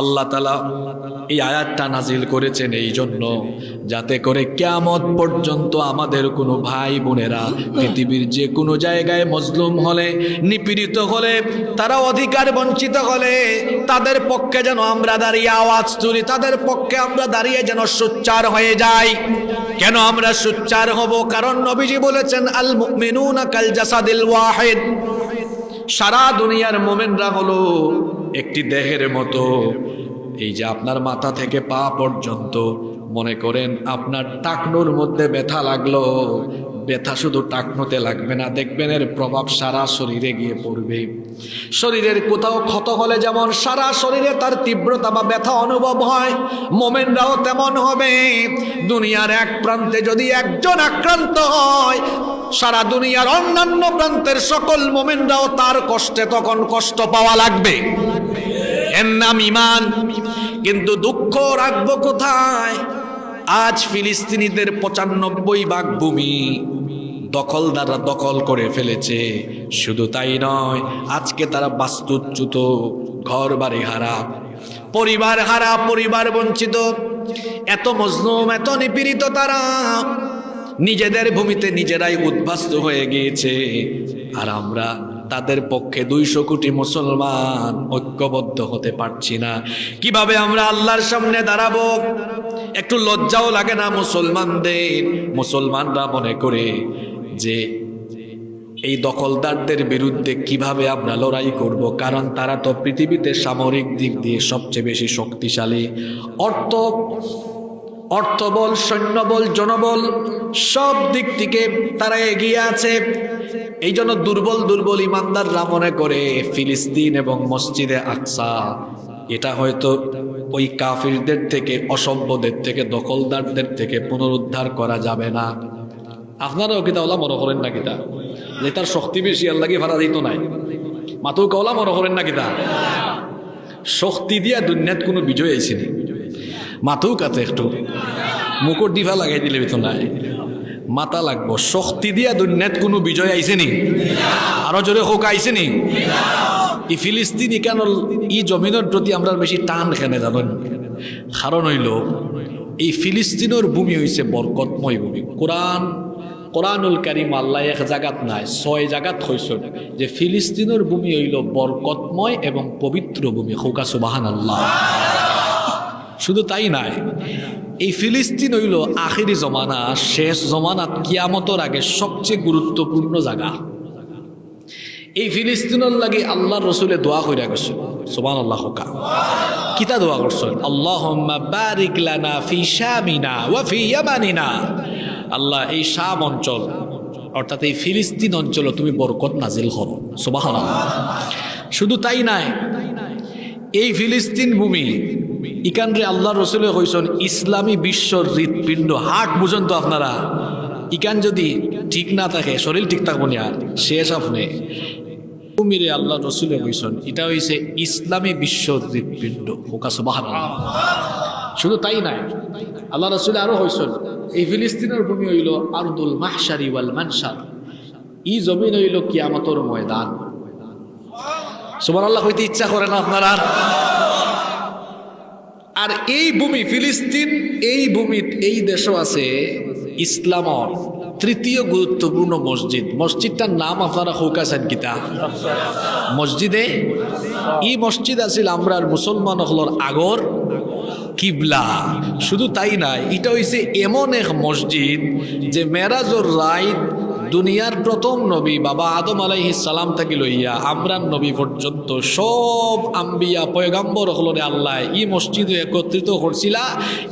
আল্লাহ তালা এই আয়াতটা নাজিল করেছেন এই জন্য যাতে করে কেয়ামত পর্যন্ত আমাদের কোনো ভাই বোনেরা পৃথিবীর যে কোনো জায়গায় মজলুম হলে, নিপীড়িত হলে তারা অধিকার বঞ্চিত হলে, তাদের পক্ষে যেন আমরা দাঁড়িয়ে আওয়াজ তুলি, তাদের পক্ষে আমরা দাঁড়িয়ে যেন সোচ্চার হয়ে যাই। কেন আমরা সোচ্চার হব? কারণ নবীজি বলেছেন আল মুমিনুনা কাল জাসাদিল ওয়াহিদ। সারা দুনিয়ার মোমেনরা হলো একটি দেহের মতো। এই যে আপনার মাথা থেকে পা পর্যন্ত, মনে করেন আপনার টাকনোর মধ্যে ব্যথা লাগল, ব্যথা শুধু টাকনোতে লাগবে না, দেখবেন এর প্রভাব সারা শরীরে গিয়ে পড়বে। শরীরের কোথাও ক্ষত হলে যেমন সারা শরীরে তার তীব্রতা বা ব্যথা অনুভব হয়, মোমেনরাও তেমন হবে। দুনিয়ার এক প্রান্তে যদি একজন আক্রান্ত হয় সারা দুনিয়ার অন্যান্য প্রান্তের সকল মোমেনরাও তার কষ্টে তখন কষ্ট পাওয়া লাগবে। এর নাম ইমান কিন্তু দুঃখ রাখব কোথায়? আজ ফিলিস্তিনিদের পঁচানব্বই ভাগ ভূমি দখলদাররা দখল করে ফেলেছে। শুধু তাই নয়, আজকে তারা বাস্তুচ্যুত ঘর বাড়ি হারা পরিবার হারা পরিবার বঞ্চিত। এত মজলুম, এত নিপীড়িত তারা নিজেদের ভূমিতে নিজেরাই উদ্বাস্ত হয়ে গিয়েছে। আর আমরা তাদের পক্ষে দুইশো কোটি মুসলমান ঐক্যবদ্ধ হতে পারছি না। কীভাবে আমরা আল্লাহর সামনে দাঁড়াবো? একটু লজ্জাও লাগে না মুসলমানদের। মুসলমানরা মনে করে যে এই দখলদারদের বিরুদ্ধে কীভাবে আমরা লড়াই করব? কারণ তারা তো পৃথিবীতে সামরিক দিক দিয়ে সবচেয়ে বেশি শক্তিশালী। অর্থ অর্থবল, সৈন্যবল, জনবল, সব দিক থেকে তারা এগিয়ে আছে। এই জন্য দুর্বল দুর্বল ইমানদাররা মনে করে ফিলিস্তিন এবং মসজিদে আকসা। এটা হয়তো ওই কাফিরদের থেকে, অসভ্যদের থেকে, দখলদারদের থেকে পুনরুদ্ধার করা যাবে না। আপনারাও কিতা ওলা মনে করেন না কিতা যে তার শক্তি বেশি আল্লাহকে ভাড়া দিত নাই? মাতো কওলা মনে করেন না কিতা শক্তি দিয়া দুনিয়াত কোনো বিজয় আইসিনি মাথাও কাতে একটু। মুকুট দিভা লাগাই দিলে তো নাই। মাথা লাগবো। শক্তি দিয়া দুনিয়াত কোনো বিজয় আইছে নি? আরও জোরে হোক আইছে নি? ই ফিলিস্তিন কেন ই জমিনের প্রতি আমরা বেশি টান খেনে, জানেন? কারণ হইল, এই ফিলিস্তিনের ভূমি হইছে বরকতময় ভূমি। কোরআন কোরআনুল কারিম আল্লাহ এক জাগাত নাই, ছয় জাগাত হইছ যে ফিলিস্তিনের ভূমি হইল বরকতময় এবং পবিত্র ভূমি। হৌকা সুবাহান আল্লাহ শুধু তাই নাই। এই ফিলিস্তিন হইল আখিরি জমানা, শেষ জমানাত কিয়ামতর আগে সবচেয়ে গুরুত্বপূর্ণ জায়গা। এই ফিলিস্তিনের লাগে আল্লাহ রসুলে দোয়া করে গেছে। সোমান আল্লাহ হোকা। কিতা দোয়া করছেন? আল্লাহ বারিক ফি শামিনা ওয়া ফি ইয়ামানিনা। আল্লাহ, এই শাম অঞ্চল, অর্থাৎ এই ফিলিস্তিন অঞ্চল তুমি বরকত নাজিল করো। সুবাহান শুধু তাই নাই, এই ফিলিস্তিন ভূমি ইকানরে আল্লাহ রসুলে কইসন, ইসলামী বিশ্বর হৃৎপিণ্ড, হাট বুঝেন তো আপনারা, ইকান যদি ঠিক না থাকে, শরীর ঠিক থাকব না, শেষ আপনি। ভূমিরে আল্লাহ রসুলে কইসন, এটা হইছে ইসলামী বিশ্বর হৃৎপিণ্ড হোকাস শুধু তাই নাই, আল্লাহ রসুলে আরও হইসন এই ফিলিস্তিনের ভূমি হইল আরদুল মাহসারি ওয়াল মানসার। ই জমিন হইল কিয়ামতর ময়দান। সুবার আল্লাহ হইতে ইচ্ছা করে না আপনারা? আর এই ভূমি ফিলিস্তিন, এই ভূমি এই দেশও আছে, ইসলামর তৃতীয় গুরুত্বপূর্ণ মসজিদ। মসজিদটার নাম আপনারা হৌকাছেন কিতা মসজিদে? এই মসজিদ আছিল আমরার মুসলমান হলর আগর কিবলা। শুধু তাই নাই এটা হইছে এমন এক মসজিদ যে মেরাজর রাইত দুনিয়ার প্রথম নবী বাবা আদম সালাম থেকে লইয়া আমরান নবী পর্যন্ত সব আম্বিয়া পয়গাম্বর হলরে আল্লাহ ই মসজিদে একত্রিত করছিলা।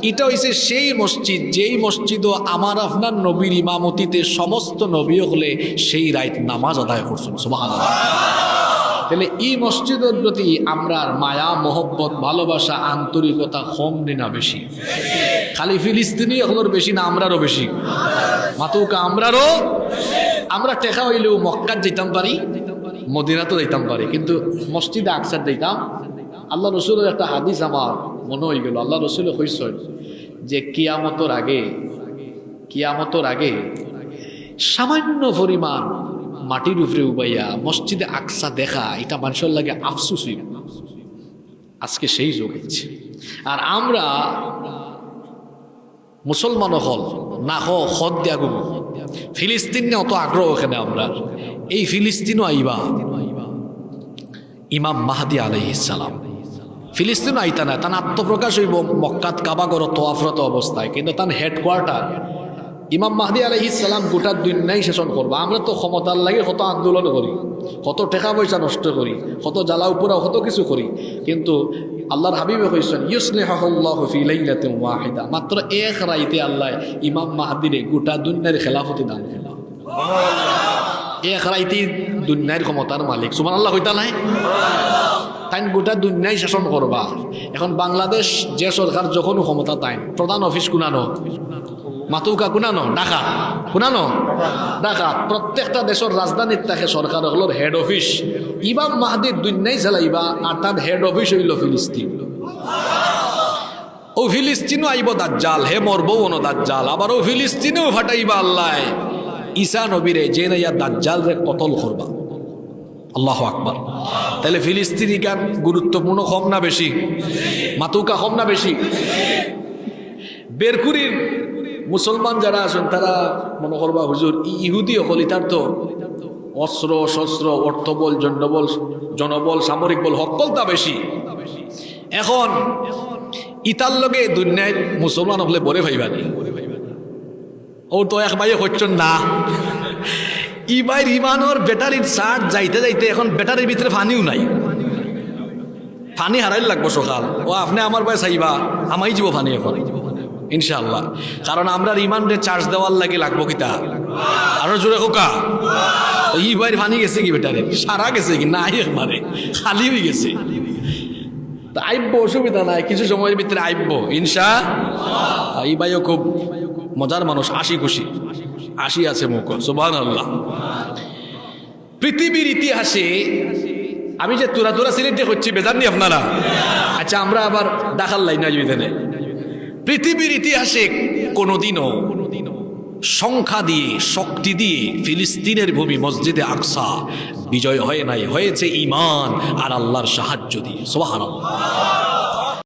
এটা হইছে সেই মসজিদ, যেই মসজিদও আমার আপনার নবীর ইমামতিতে সমস্ত নবী হলে সেই রাইত নামাজ আদায় করছেন, সুবহানাল্লাহ। তাহলে এই মসজিদের প্রতি আমরার মায়া, মোহব্বত, ভালোবাসা, আন্তরিকতা কম না বেশি? খালি ফিলিস্তিনি হলোর বেশি না আমরারও বেশি? মাতুকা আমরারও, আমরা টেকা হইলেও মক্কার যেতাম পারি মদিনাতে যেতাম পারি, কিন্তু মসজিদে আকসার যেতাম আল্লাহ রসুলের একটা হাদিস আমার মনে হয়ে গেল, আল্লাহ রসুল হইসই যে কিয়ামতর আগে কিয়ামতর আগে সামান্য পরিমাণ মাটির উপরে উবাইয়া মসজিদে আকসা দেখা, এটা মানুষের লাগে আফসুস হইব আজকে সেই যুগ হয়েছে আর আমরা মুসলমান হল না হ, হদ দিয়া গুম। ফিলিস্তিন নিয়ে অত আগ্রহ এখানে আমরা। এই ফিলিস্তিনও আইবা। ইমাম মাহাদি আলাইসালাম ফিলিস্তিন আইতা না তার আত্মপ্রকাশ হইব মক্কাত কাবাগর তোয়াফরত অবস্থায়, কিন্তু তার হেডকোয়ার্টার। ইমাম মাহদি আলহিসাল্লাম গোটা দুনিয়াই শাসন করব। আমরা তো ক্ষমতার লাগে কত আন্দোলন করি, কত টাকা পয়সা নষ্ট করি, কত জ্বালা উপরা কত কিছু করি। কিন্তু আল্লাহর হাবিবে কইছেন ইউসলিহাহুল্লাহু ফি লাইলাতিন ওয়াহিদা। মাত্র এক রাইতে আল্লাহ ইমাম মাহদিরে গোটা দুনিয়ার খেলাফতি দান করলেন। এক রাইতে দুনিয়ার ক্ষমতার মালিক। সুবহানাল্লাহ কইতা নাই? তাই গোটা দুনিয়ায় শাসন করবা। এখন বাংলাদেশ যে সরকার যখন ক্ষমতা তাই প্রধান অফিস কুনানো? মাতুকা কুনানো? ঢাকা? কুনানো? ঢাকা প্রত্যেকটা দেশের রাজধানীর থাকে সরকার হলো হেড অফিস ইমাম মাহাদির দুনিয়ায় চালাইবা আর তার হেড অফিস হইল ফিলিস্তিন। ও ফিলিস্তিনও আইব দাজ্জাল, হে মরবো ono দাজ্জাল, আবার ও ফিলিস্তিনেও ফাটাইবা আল্লাহ। ঈসা নবীরে যে নাইয়া দাজ্জাল রে কতল করবা। আল্লাহ আকবার। তাহলে ফিলিস্তিনি গান গুরুত্বপূর্ণ কম না বেশি? মাতুকা কম না বেশি? বেরকুরির মুসলমান যারা আছেন, তারা মনে করবা, হুজুর ইহুদি হলি তার তো অস্ত্র, শস্ত্র, অর্থবল জনবল জনবল, সামরিক বল হকলতা বেশি। এখন, ইতার লগে দুনিয়ায় মুসলমান হলে বরে ভাইবানি ও তো এক ভাই হচ্ছেন না। ই ভাই ইমানোর ব্যাটারির চার্জ যাইতে যাইতে এখন ব্যাটারির ভিতরে পানিও নাই। পানি হারাই লাগবো সকাল। ও, আপনি আমার ভাই চাইবা, আমাই যাব পানি এখন। ইনশাআল্লাহ। কারণ আমরা রিমান্ডে চার্জ দেওয়ার লাগে লাগবো কিতা? আরও জোরে হোকা। ই ভাই পানি গেছে কি ব্যাটারি সারা গেছে কি? নাই একবারে খালি হয়ে গেছে। তা আইব অসুবিধা নাই। কিছু সময়ের ভিতরে আইব ইনশা এই ভাইও খুব মজার মানুষ, হাসি খুশি। হাসি আছে মুখ সুবাহ আল্লাহ পৃথিবীর ইতিহাসে, আমি যে তুরা তুরা সিলেটে করছি, বেজার নি আপনারা। আচ্ছা আমরা আবার দেখার লাইন না যদি পৃথিবীর ইতিহাসে কোনোদিনও সংখ্যা দিয়ে, শক্তি দিয়ে ফিলিস্তিনের ভূমি মসজিদে আকসা বিজয় হয় নাই, হয়েছে ইমান আর আল্লাহর সাহায্য দিয়ে। সোহান